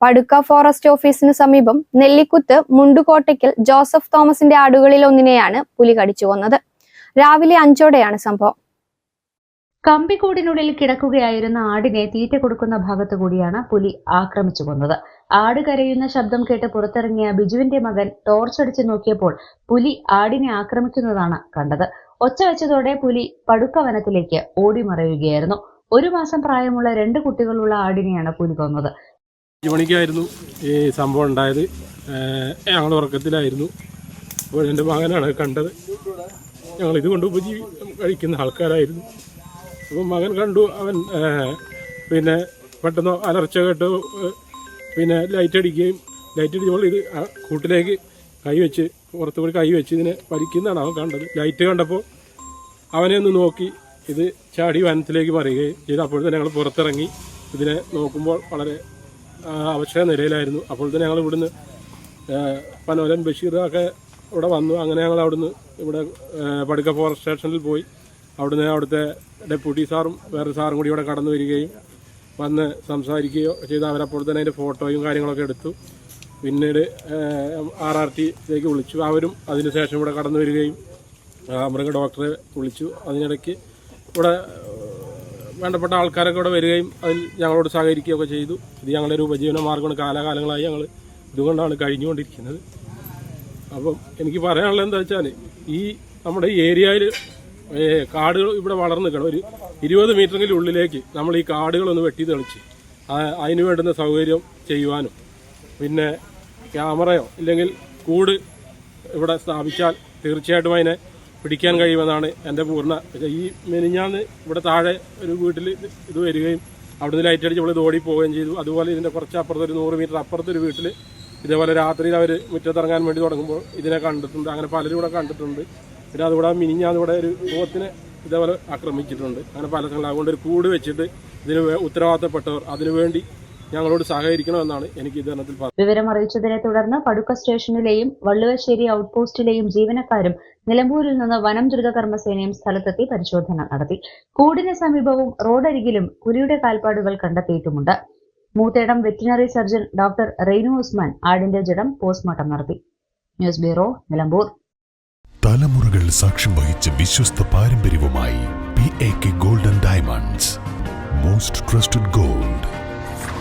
പടുക്ക forest ഓഫീസിന് സമീപം Nellikuth Mundukottakkal Joseph തോമസിന്റെ ആടുകളിൽ ഒന്നിനെയാണ് പുലി കടിച്ചു കൊന്നത്. രാവിലെ അഞ്ചോടെയാണ് സംഭവം. കമ്പിക്കൂടിനുള്ളിൽ കിടക്കുകയായിരുന്ന ആടിനെ തീറ്റ കൊടുക്കുന്ന ഭാഗത്തു കൂടിയാണ് പുലി ആക്രമിച്ചു കൊന്നത്. ആട് കരയുന്ന ശബ്ദം കേട്ട് പുറത്തിറങ്ങിയ ബിജുവിന്റെ മകൻ ടോർച്ചടിച്ചു നോക്കിയപ്പോൾ പുലി ആടിനെ ആക്രമിക്കുന്നതാണ് കണ്ടത്. ഒച്ച വെച്ചതോടെ പുലി പടുക്കവനത്തിലേക്ക് ഓടിമറയുകയായിരുന്നു. ഒരു മാസം പ്രായമുള്ള രണ്ട് കുട്ടികളുള്ള ആടിനെയാണ് പുലി കൊന്നത്. അഞ്ച് ഈ സംഭവം ഉണ്ടായത്. ഞങ്ങൾ ഉറക്കത്തിലായിരുന്നു. അപ്പോൾ എന്റെ മകനാണ് കണ്ടത്. ഞങ്ങൾ ഇത് കൊണ്ട് ഉപജീവി കഴിക്കുന്ന ആൾക്കാരായിരുന്നു. അപ്പോൾ മകൻ കണ്ടു. അവൻ പിന്നെ പെട്ടെന്ന് അലർച്ച കേട്ട് പിന്നെ ലൈറ്റ് അടിക്കുകയും ലൈറ്റ് അടിക്കുമ്പോൾ ഇത് കൂട്ടിലേക്ക് കൈവച്ച് പുറത്തു കൂടി കൈവച്ച് ഇതിനെ വലിക്കുന്നതാണ് അവൻ കണ്ടത്. ലൈറ്റ് കണ്ടപ്പോൾ അവനെ ഒന്ന് നോക്കി. ഇത് ചാടി വനത്തിലേക്ക് പറയുകയും ചെയ്ത്. അപ്പോൾ തന്നെ ഞങ്ങൾ പുറത്തിറങ്ങി. ഇതിനെ നോക്കുമ്പോൾ വളരെ അവശ നിലയിലായിരുന്നു. അപ്പോൾ തന്നെ ഞങ്ങൾ ഇവിടുന്ന് പനോരൻ ബഷീർ ഒക്കെ ഇവിടെ വന്നു. അങ്ങനെ ഞങ്ങൾ അവിടുന്ന് ഇവിടെ പടുക്ക ഫോറസ്റ്റ് സ്റ്റേഷനിൽ പോയി. അവിടുന്ന് അവിടുത്തെ ഡെപ്യൂട്ടി സാറും വേറെ സാറും കൂടി ഇവിടെ കടന്നു വരികയും വന്ന് സംസാരിക്കുകയോ ചെയ്ത് അവരപ്പോൾ തന്നെ അതിന്റെ ഫോട്ടോയും കാര്യങ്ങളൊക്കെ എടുത്തു. പിന്നീട് ആർ ആർ ടിയിലേക്ക് വിളിച്ചു. അവരും അതിനുശേഷം ഇവിടെ കടന്നു വരികയും മൃഗ ഡോക്ടറെ വിളിച്ചു. അതിനിടയ്ക്ക് ഇവിടെ വേണ്ടപ്പെട്ട ആൾക്കാരൊക്കെ ഇവിടെ വരികയും അതിൽ ഞങ്ങളോട് സഹകരിക്കുകയൊക്കെ ചെയ്തു. ഇത് ഞങ്ങളുടെ ഒരു ഉപജീവന മാർഗമാണ് കാലാകാലങ്ങളായി ഞങ്ങൾ ഇതുകൊണ്ടാണ് കഴിഞ്ഞുകൊണ്ടിരിക്കുന്നത്. അപ്പം എനിക്ക് പറയാനുള്ളത് എന്താ വെച്ചാൽ ഈ നമ്മുടെ ഏരിയയിൽ കാടുകൾ ഇവിടെ വളർന്നു നിൽക്കണം. ഒരു ഇരുപത് മീറ്ററെങ്കിലും ഉള്ളിലേക്ക് നമ്മൾ ഈ കാടുകളൊന്ന് വെട്ടി തെളിച്ച് അതിന് വേണ്ടുന്ന സൗകര്യം ചെയ്യുവാനും. പിന്നെ ക്യാമറയോ ഇല്ലെങ്കിൽ കൂട് ഇവിടെ സ്ഥാപിച്ചാൽ തീർച്ചയായിട്ടും അതിനെ പിടിക്കാൻ കഴിയുമെന്നാണ് എന്റെ പൂർണ ഈ മെനിഞ്ഞാന്ന് ഇവിടെ താഴെ ഒരു വീട്ടിൽ ഇത് വരികയും അവിടുന്ന് ലൈറ്റ് അടിച്ച് ഇത് ഓടി പോവുകയും ചെയ്തു. അതുപോലെ ഇതിന്റെ കുറച്ച് അപ്പുറത്ത് ഒരു നൂറ് മീറ്റർ അപ്പുറത്ത് ഒരു വീട്ടിൽ ഇതേപോലെ രാത്രിയിൽ അവർ മുറ്റത്തിറങ്ങാൻ വേണ്ടി തുടങ്ങുമ്പോൾ ഇതിനെ കണ്ടിട്ടുണ്ട്. അങ്ങനെ പലരും ഇവിടെ കണ്ടിട്ടുണ്ട്. പിന്നെ അതുകൂടെ മിനിഞ്ഞാന്ന് ഇവിടെ ഒരു പോത്തിനെ ഇതേപോലെ ആക്രമിച്ചിട്ടുണ്ട്. അങ്ങനെ പല സ്ഥലങ്ങളും അതുകൊണ്ട് ഒരു കൂട് വെച്ചിട്ട് ഇതിന് ഉത്തരവാദിത്തപ്പെട്ടവർ. അതിനുവേണ്ടി ഞങ്ങളോട് സഹകരിക്കണമെന്നാണ് എനിക്ക് ഇതരണത്തിൽ വിവരം അറിയിച്ചതിനെ തുടർന്ന് പടുക്ക സ്റ്റേഷനിലെയും വള്ളുവശ്ശേരി ഔട്ട് പോസ്റ്റിലെയും ജീവനക്കാരും നിലമ്പൂരിൽ നിന്ന് വനം ദ്രുതകർമ്മസേനയും സ്ഥലത്തെത്തി പരിശോധന നടത്തി. കൂടിന് സമീപവും റോഡരികിലും പുലിയുടെ കാൽപ്പാടുകൾ കണ്ടെത്തിയിട്ടുമുണ്ട്. Moothedam veterinary surgeon doctor Reinu Usman ആടിന്റെ ജഡം പോസ്റ്റ്മോർട്ടം നടത്തി. News bureau Nilambur. തലമുറകൾ സാക്ഷ്യം വഹിച്ച വിശ്വസ്ത പാരമ്പര്യവുമായി P A K golden diamonds most trusted gold